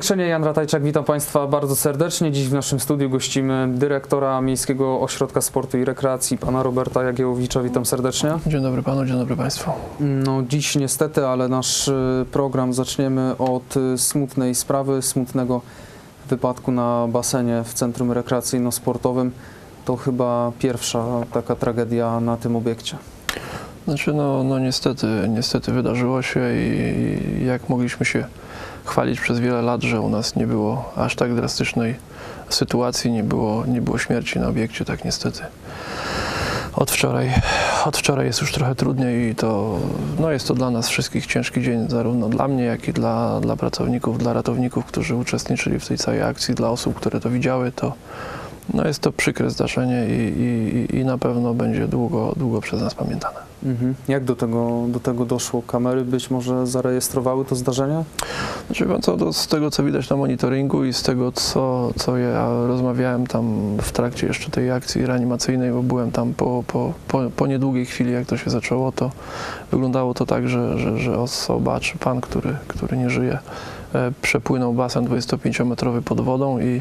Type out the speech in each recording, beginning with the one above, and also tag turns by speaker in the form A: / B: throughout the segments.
A: Powiększenie Jan Ratajczak, witam Państwa bardzo serdecznie. Dziś w naszym studiu gościmy dyrektora Miejskiego Ośrodka Sportu i Rekreacji, pana Roberta Jagiełowicza. Witam serdecznie.
B: Dzień dobry panu, dzień dobry państwu.
A: No dziś niestety, ale nasz y, program zaczniemy od y, smutnej sprawy, smutnego wypadku na basenie w Centrum Rekreacyjno-Sportowym. To chyba pierwsza taka tragedia na tym obiekcie.
B: Znaczy, no, no niestety, niestety wydarzyło się i jak mogliśmy się chwalić przez wiele lat, że u nas nie było aż tak drastycznej sytuacji, nie było, nie było śmierci na obiekcie, tak niestety. Od wczoraj, od wczoraj jest już trochę trudniej i to no jest to dla nas wszystkich ciężki dzień, zarówno dla mnie, jak i dla, dla pracowników, dla ratowników, którzy uczestniczyli w tej całej akcji, dla osób, które to widziały, to no jest to przykre zdarzenie i, i, i na pewno będzie długo, długo przez nas pamiętane.
A: Mhm. Jak do tego, do tego doszło? Kamery być może zarejestrowały to zdarzenie?
B: Znaczy, co, to z tego co widać na monitoringu i z tego co, co ja rozmawiałem tam w trakcie jeszcze tej akcji reanimacyjnej, bo byłem tam po, po, po, po niedługiej chwili, jak to się zaczęło, to wyglądało to tak, że, że, że osoba czy pan, który, który nie żyje, e, przepłynął basen 25-metrowy pod wodą i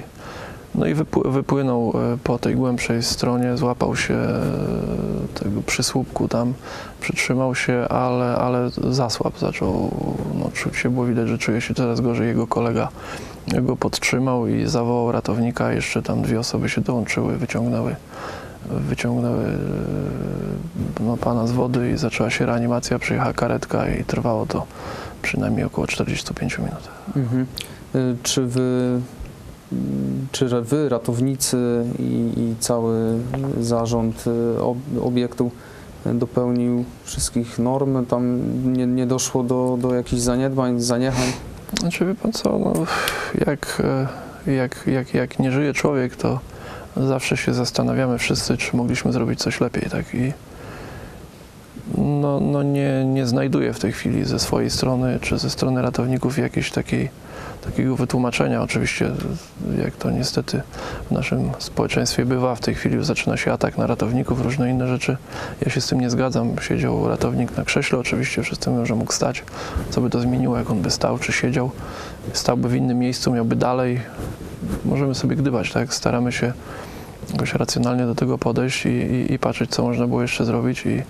B: no i wypł- wypłynął e, po tej głębszej stronie, złapał się e, tego przysłupku tam, przytrzymał się, ale, ale zasłab, zaczął, no czuć się, było widać, że czuje się coraz gorzej. Jego kolega go podtrzymał i zawołał ratownika, jeszcze tam dwie osoby się dołączyły, wyciągnęły, wyciągnęły e, no, pana z wody i zaczęła się reanimacja, przyjechała karetka i trwało to przynajmniej około 45 minut.
A: Mhm. Czy wy, czy wy, ratownicy i, i cały zarząd y, ob, obiektu y, dopełnił wszystkich norm? Tam nie, nie doszło do, do jakichś zaniedbań, zaniechań?
B: Znaczy, wie pan co, no, jak, e, jak, jak, jak nie żyje człowiek, to zawsze się zastanawiamy wszyscy, czy mogliśmy zrobić coś lepiej, tak? I no, no nie, nie znajduję w tej chwili ze swojej strony, czy ze strony ratowników jakiejś takiej, takiego wytłumaczenia. Oczywiście, jak to niestety w naszym społeczeństwie bywa, w tej chwili zaczyna się atak na ratowników, różne inne rzeczy. Ja się z tym nie zgadzam. Siedział ratownik na krześle, oczywiście wszyscy mówią, że mógł stać. Co by to zmieniło, jak on by stał, czy siedział? Stałby w innym miejscu, miałby dalej. Możemy sobie gdybać, tak? Staramy się jakoś racjonalnie do tego podejść i, i, i patrzeć, co można było jeszcze zrobić. I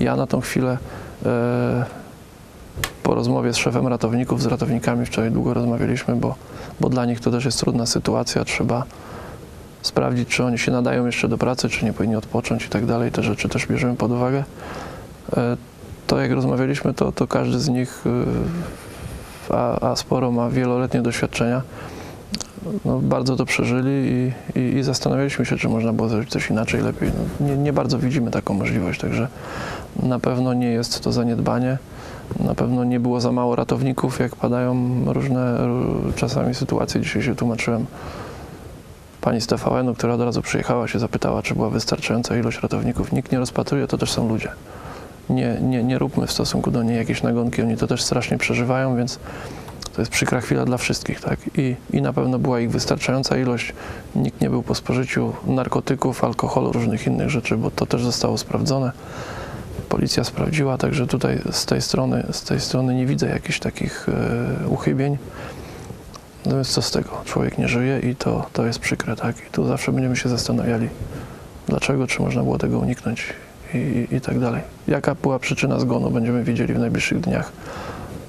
B: ja na tą chwilę e, po rozmowie z szefem ratowników, z ratownikami wczoraj długo rozmawialiśmy, bo, bo dla nich to też jest trudna sytuacja. Trzeba sprawdzić, czy oni się nadają jeszcze do pracy, czy nie powinni odpocząć i tak dalej. Te rzeczy też bierzemy pod uwagę. E, to jak rozmawialiśmy, to, to każdy z nich, e, a, a sporo ma wieloletnie doświadczenia, no, bardzo to przeżyli i, i, i zastanawialiśmy się, czy można było zrobić coś inaczej, lepiej. No, nie, nie bardzo widzimy taką możliwość, także na pewno nie jest to zaniedbanie. Na pewno nie było za mało ratowników, jak padają różne ró- czasami sytuacje. Dzisiaj się tłumaczyłem pani z TVN-u, która od razu przyjechała, się zapytała, czy była wystarczająca ilość ratowników. Nikt nie rozpatruje, to też są ludzie. Nie, nie, nie róbmy w stosunku do niej jakieś nagonki, oni to też strasznie przeżywają, więc to jest przykra chwila dla wszystkich, tak? I, I na pewno była ich wystarczająca ilość. Nikt nie był po spożyciu narkotyków, alkoholu, różnych innych rzeczy, bo to też zostało sprawdzone. Policja sprawdziła, także tutaj z tej strony, z tej strony nie widzę jakichś takich e, uchybień. Natomiast co z tego? Człowiek nie żyje i to, to jest przykre, tak? I tu zawsze będziemy się zastanawiali, dlaczego, czy można było tego uniknąć i, i, i tak dalej. Jaka była przyczyna zgonu, będziemy wiedzieli w najbliższych dniach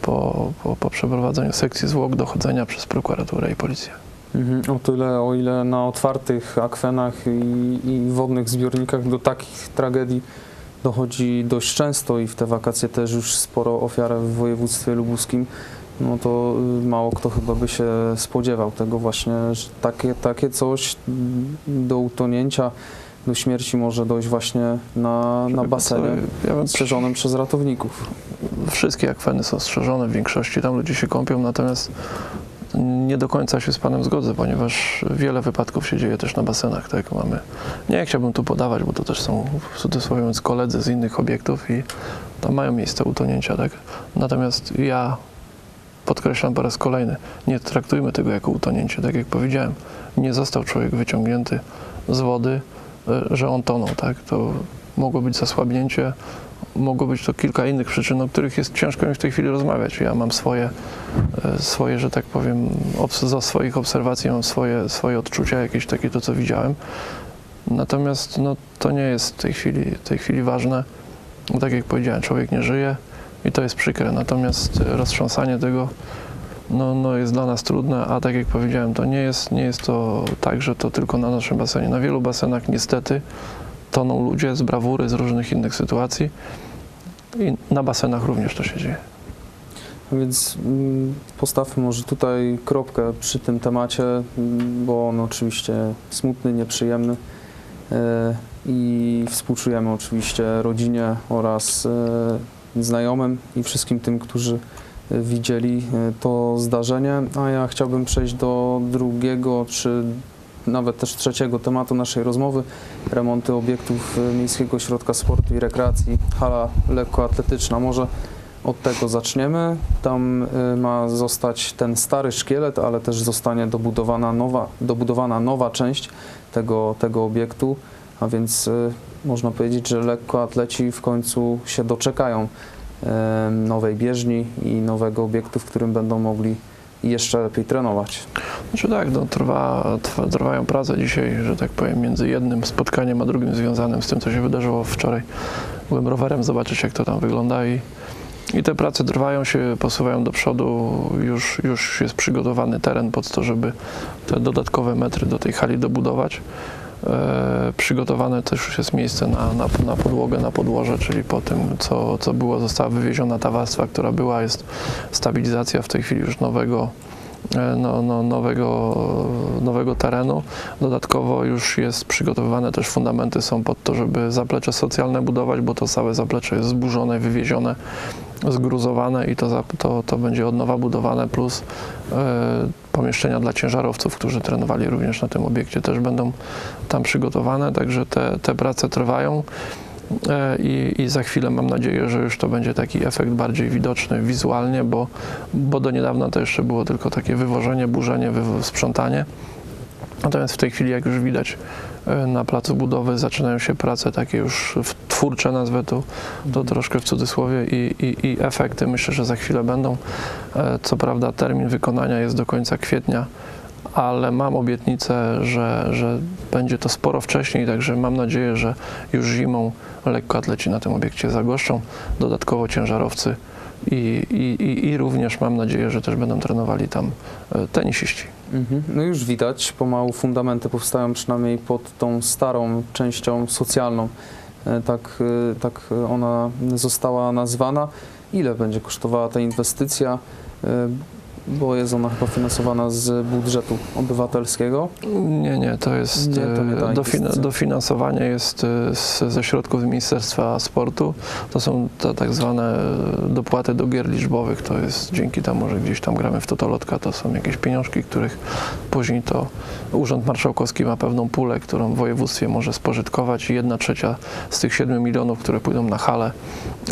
B: po, po, po przeprowadzeniu sekcji zwłok, dochodzenia przez prokuraturę i policję.
A: Mhm. O tyle, o ile na otwartych akwenach i, i wodnych zbiornikach do takich tragedii dochodzi dość często i w te wakacje też już sporo ofiar w województwie lubuskim, no to y, mało kto chyba by się spodziewał tego właśnie, że takie, takie coś do utonięcia, do śmierci może dojść właśnie na, na basenie
B: Ja
A: strzeżonym przez ratowników.
B: Wszystkie akweny są strzeżone w większości, tam ludzie się kąpią, natomiast nie do końca się z Panem zgodzę, ponieważ wiele wypadków się dzieje też na basenach, tak, mamy, nie chciałbym tu podawać, bo to też są w cudzysłowie koledzy z innych obiektów i tam mają miejsce utonięcia, tak, natomiast ja podkreślam po raz kolejny, nie traktujmy tego jako utonięcie, tak jak powiedziałem, nie został człowiek wyciągnięty z wody, y, że on tonął, tak, to mogło być zasłabnięcie, mogło być to kilka innych przyczyn, o których jest ciężko mi w tej chwili rozmawiać. Ja mam swoje, e, swoje że tak powiem, za swoich obserwacji mam swoje, swoje odczucia, jakieś takie to, co widziałem. Natomiast no, to nie jest w tej chwili, w tej chwili ważne. Tak jak powiedziałem, człowiek nie żyje i to jest przykre. Natomiast roztrząsanie tego no, no jest dla nas trudne, a tak jak powiedziałem, to nie jest, nie jest to tak, że to tylko na naszym basenie. Na wielu basenach niestety toną ludzie z brawury, z różnych innych sytuacji i na basenach również to się dzieje.
A: Więc mm, postawmy może tutaj kropkę przy tym temacie, mm, bo on oczywiście smutny, nieprzyjemny e, i współczujemy oczywiście rodzinie oraz e, znajomym i wszystkim tym, którzy widzieli e, to zdarzenie. A ja chciałbym przejść do drugiego, czy nawet też trzeciego tematu naszej rozmowy, remonty obiektów e, Miejskiego Ośrodka Sportu i Rekreacji, hala lekkoatletyczna. Może od tego zaczniemy. Tam y, ma zostać ten stary szkielet, ale też zostanie dobudowana nowa, dobudowana nowa część tego, tego obiektu, a więc y, można powiedzieć, że lekkoatleci w końcu się doczekają y, nowej bieżni i nowego obiektu, w którym będą mogli jeszcze lepiej trenować.
B: Znaczy tak, no, trwa, trwa, trwają prace dzisiaj, że tak powiem, między jednym spotkaniem a drugim związanym z tym, co się wydarzyło wczoraj. Byłem rowerem zobaczyć, jak to tam wygląda i, i te prace trwają, się posuwają do przodu. Już, już jest przygotowany teren pod to, żeby te dodatkowe metry do tej hali dobudować. E, przygotowane też już jest miejsce na, na, na podłogę, na podłoże, czyli po tym, co, co było, została wywieziona ta warstwa, która była, jest stabilizacja w tej chwili już nowego, e, no, no, nowego, nowego terenu. Dodatkowo już jest przygotowywane też fundamenty są pod to, żeby zaplecze socjalne budować, bo to całe zaplecze jest zburzone, wywiezione, zgruzowane i to, to, to będzie od nowa budowane, plus e, pomieszczenia dla ciężarowców, którzy trenowali również na tym obiekcie, też będą tam przygotowane, także te, te prace trwają. E, I, I za chwilę mam nadzieję, że już to będzie taki efekt bardziej widoczny wizualnie, bo, bo do niedawna to jeszcze było tylko takie wywożenie, burzenie, wywo- sprzątanie. Natomiast w tej chwili, jak już widać e, na placu budowy, zaczynają się prace takie już w- twórcze, nazwę to, to troszkę w cudzysłowie, i, i, i efekty myślę, że za chwilę będą. E, Co prawda, termin wykonania jest do końca kwietnia, ale mam obietnicę, że, że będzie to sporo wcześniej, także mam nadzieję, że już zimą lekkoatleci na tym obiekcie zagoszczą, dodatkowo ciężarowcy i, i, i, i również mam nadzieję, że też będą trenowali tam e, tenisiści.
A: Mhm. No już widać, pomału fundamenty powstają przynajmniej pod tą starą częścią socjalną. E, Tak, e, tak ona została nazwana. Ile będzie kosztowała ta inwestycja? Bo jest ona chyba finansowana z budżetu obywatelskiego.
B: Nie, nie, to jest
A: Nie, to nie
B: e, dofina- dofinansowanie jest e, z, ze środków Ministerstwa Sportu. To są te tak zwane e, dopłaty do gier liczbowych. To jest dzięki temu, że gdzieś tam gramy w Totolotka, to są jakieś pieniążki, których później to Urząd Marszałkowski ma pewną pulę, którą w województwie może spożytkować i jedna trzecia z tych 7 milionów, które pójdą na halę,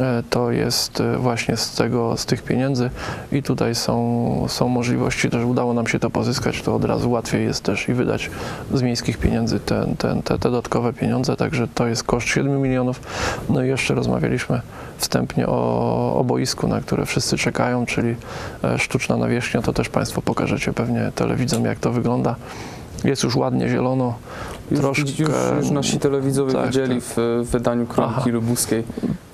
B: e, to jest właśnie z tego, z tych pieniędzy i tutaj są, są możliwości, też udało nam się to pozyskać, to od razu łatwiej jest też i wydać z miejskich pieniędzy te, te, te, te dodatkowe pieniądze, także to jest koszt 7 milionów. No i jeszcze rozmawialiśmy wstępnie o, o boisku, na które wszyscy czekają, czyli e, sztuczna nawierzchnia, to też Państwo pokażecie pewnie telewidzom, jak to wygląda. Jest już ładnie zielono,
A: Już,
B: Troszkę-
A: już, już nasi telewidzowie
B: tak,
A: widzieli
B: tak.
A: w wydaniu Kroniki
B: Aha.
A: Lubuskiej.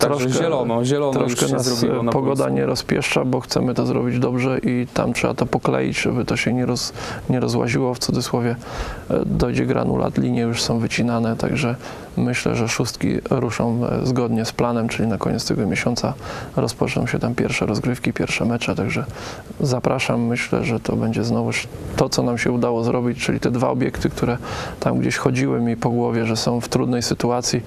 A: Także
B: Troszkę-
A: zielono, zielono już
B: Troszkę nas
A: zrobiło
B: e,
A: na
B: pogoda nie rozpieszcza, bo chcemy to zrobić dobrze i tam trzeba to pokleić, żeby to się nie, roz, nie rozłaziło w cudzysłowie. E, Dojdzie granulat, linie już są wycinane, także myślę, że szóstki ruszą e, zgodnie z planem, czyli na koniec tego miesiąca rozpoczną się tam pierwsze rozgrywki, pierwsze mecze, także zapraszam. Myślę, że to będzie znowuż to, co nam się udało zrobić, czyli te dwa obiekty, które tam gdzieś chodziły mi po głowie, że są w trudnej sytuacji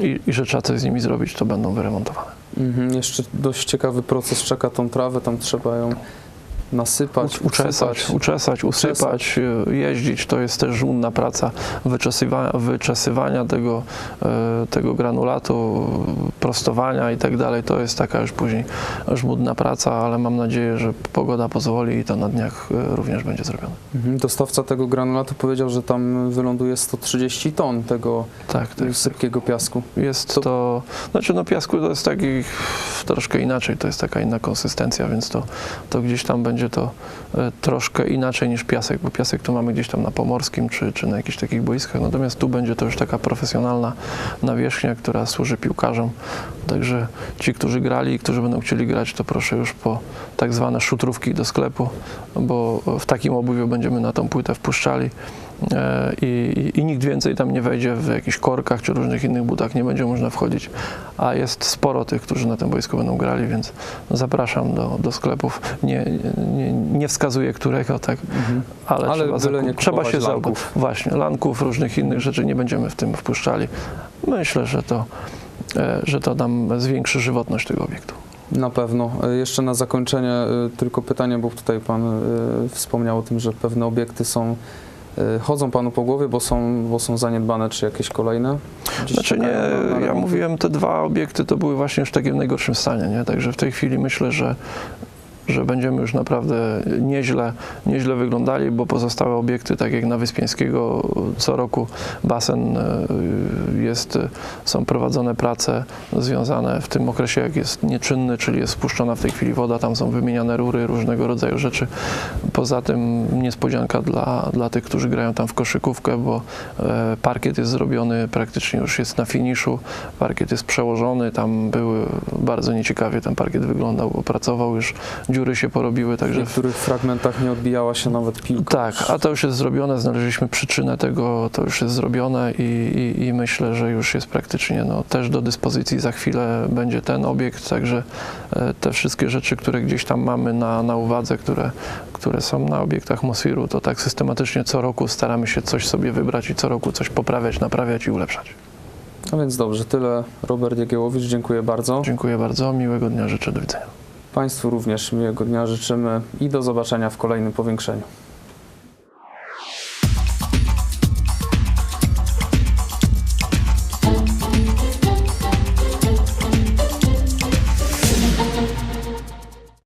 B: i, i że trzeba coś z nimi zrobić, to będą wyremontowane.
A: Mhm, jeszcze dość ciekawy proces czeka tą trawę, tam trzeba ją nasypać,
B: uczesać,
A: usypać.
B: uczesać, usypać, e, jeździć. To jest też żmudna praca wyczesywa, wyczesywania tego, e, tego granulatu, prostowania i tak dalej. To jest taka już później żmudna praca, ale mam nadzieję, że pogoda pozwoli i to na dniach e, również będzie zrobione.
A: Mhm. Dostawca tego granulatu powiedział, że tam wyląduje 130 ton tego
B: Tak, tak.
A: sypkiego piasku.
B: Jest
A: To-
B: to, znaczy no piasku to jest taki troszkę inaczej, to jest taka inna konsystencja, więc to, to gdzieś tam będzie to e, troszkę inaczej niż piasek, bo piasek tu mamy gdzieś tam na Pomorskim czy, czy na jakichś takich boiskach, natomiast tu będzie to już taka profesjonalna nawierzchnia, która służy piłkarzom, także ci, którzy grali i którzy będą chcieli grać, to proszę już po tak zwane szutrówki do sklepu, bo w takim obuwiu będziemy na tą płytę wpuszczali. E, I, i, I nikt więcej tam nie wejdzie w jakichś korkach czy różnych innych butach, nie będzie można wchodzić. A jest sporo tych, którzy na tym boisku będą grali, więc zapraszam do, do sklepów. Nie, nie, nie wskazuję którego, tak,
A: Mhm.
B: ale,
A: Ale
B: trzeba,
A: nie
B: trzeba się zaopatrzyć. Właśnie, lanków, różnych innych rzeczy nie będziemy w tym wpuszczali. Myślę, że to, e, że to nam zwiększy żywotność tego obiektu.
A: Na pewno. E, Jeszcze na zakończenie e, tylko pytanie, bo tutaj Pan e, wspomniał o tym, że pewne obiekty są, chodzą Panu po głowie, bo są, bo są zaniedbane, czy jakieś kolejne? Gdzieś
B: Znaczy nie, ja mówiłem, te dwa obiekty to były właśnie już w takim najgorszym stanie, nie? Także w tej chwili myślę, że, że będziemy już naprawdę nieźle, nieźle wyglądali, bo pozostałe obiekty, tak jak na Wyspiańskiego, co roku basen e, jest, są prowadzone prace związane w tym okresie, jak jest nieczynny, czyli jest spuszczona w tej chwili woda, tam są wymieniane rury, różnego rodzaju rzeczy. Poza tym niespodzianka dla, dla tych, którzy grają tam w koszykówkę, bo e, parkiet jest zrobiony, praktycznie już jest na finiszu, parkiet jest przełożony, tam były bardzo nieciekawie ten parkiet wyglądał, bo pracował już, dziury się porobiły,
A: W
B: także w,
A: niektórych fragmentach nie odbijała się nawet piłka.
B: tak, a to już jest zrobione, znaleźliśmy przyczynę tego, to już jest zrobione i, i, i myślę, że już jest praktycznie no, też do dyspozycji za chwilę będzie ten obiekt, także e, te wszystkie rzeczy, które gdzieś tam mamy na, na uwadze, które, które są na obiektach Mosfiru, to tak systematycznie co roku staramy się coś sobie wybrać i co roku coś poprawiać, naprawiać i ulepszać.
A: No więc dobrze, tyle. Robert Jagiełowicz, dziękuję bardzo.
B: Dziękuję bardzo, miłego dnia życzę, do widzenia.
A: Państwu również miłego dnia życzymy i do zobaczenia w kolejnym powiększeniu.